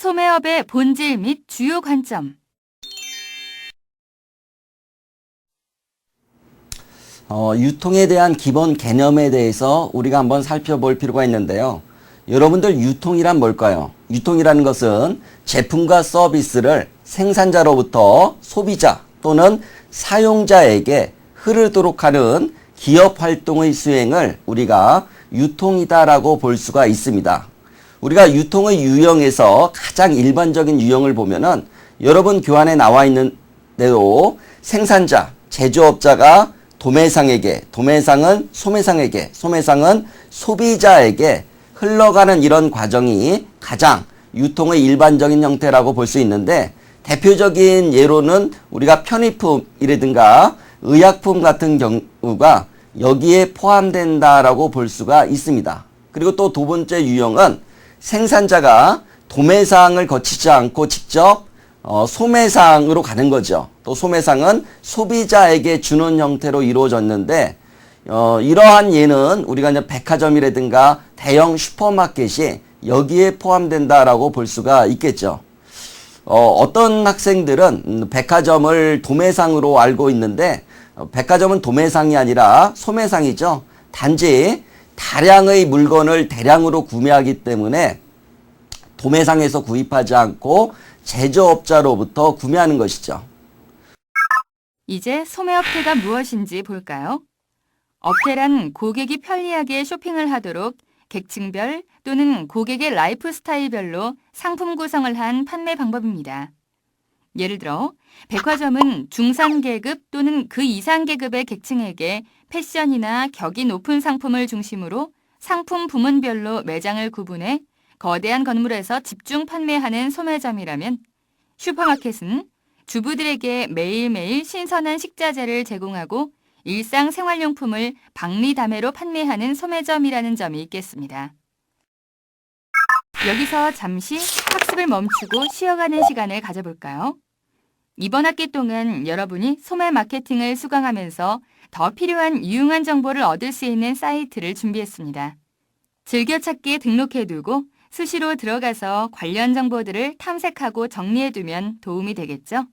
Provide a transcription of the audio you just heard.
소매업의 본질 및 주요 관점. 어, 유통에 대한 기본 개념에 대해서 우리가 한번 살펴볼 필요가 있는데요. 여러분들 유통이란 뭘까요? 유통이라는 것은 제품과 서비스를 생산자로부터 소비자 또는 사용자에게 흐르도록 하는 기업 활동의 수행을 우리가 유통이다라고 볼 수가 있습니다. 우리가 유통의 유형에서 가장 일반적인 유형을 보면은 여러분 교환에 나와 있는 대로 생산자, 제조업자가 도매상에게, 도매상은 소매상에게, 소매상은 소비자에게 흘러가는 이런 과정이 가장 유통의 일반적인 형태라고 볼 수 있는데 대표적인 예로는 우리가 편의품이라든가 의약품 같은 경우가 여기에 포함된다라고 볼 수가 있습니다. 그리고 또 두 번째 유형은 생산자가 도매상을 거치지 않고 직접 어, 소매상으로 가는 거죠. 또 소매상은 소비자에게 주는 형태로 이루어졌는데 어, 이러한 예는 우리가 이제 백화점이라든가 대형 슈퍼마켓이 여기에 포함된다라고 볼 수가 있겠죠. 어, 어떤 학생들은 음, 백화점을 도매상으로 알고 있는데 어, 백화점은 도매상이 아니라 소매상이죠. 단지 다량의 물건을 대량으로 구매하기 때문에 도매상에서 구입하지 않고 제조업자로부터 구매하는 것이죠. 이제 소매업계가 무엇인지 볼까요? 업계란 고객이 편리하게 쇼핑을 하도록 계층별 또는 고객의 라이프 스타일별로 상품 구성을 한 판매 방법입니다. 예를 들어 백화점은 중산 계급 또는 그 이상 계급의 계층에게 패션이나 격이 높은 상품을 중심으로 상품 부문별로 매장을 구분해 거대한 건물에서 집중 판매하는 소매점이라면 슈퍼마켓은 주부들에게 매일매일 신선한 식자재를 제공하고 일상 생활용품을 박리다매로 판매하는 소매점이라는 점이 있겠습니다. 여기서 잠시 학습을 멈추고 쉬어가는 시간을 가져볼까요? 이번 학기 동안 여러분이 소매 마케팅을 수강하면서 더 필요한 유용한 정보를 얻을 수 있는 사이트를 준비했습니다. 즐겨찾기에 등록해두고 수시로 들어가서 관련 정보들을 탐색하고 정리해두면 도움이 되겠죠?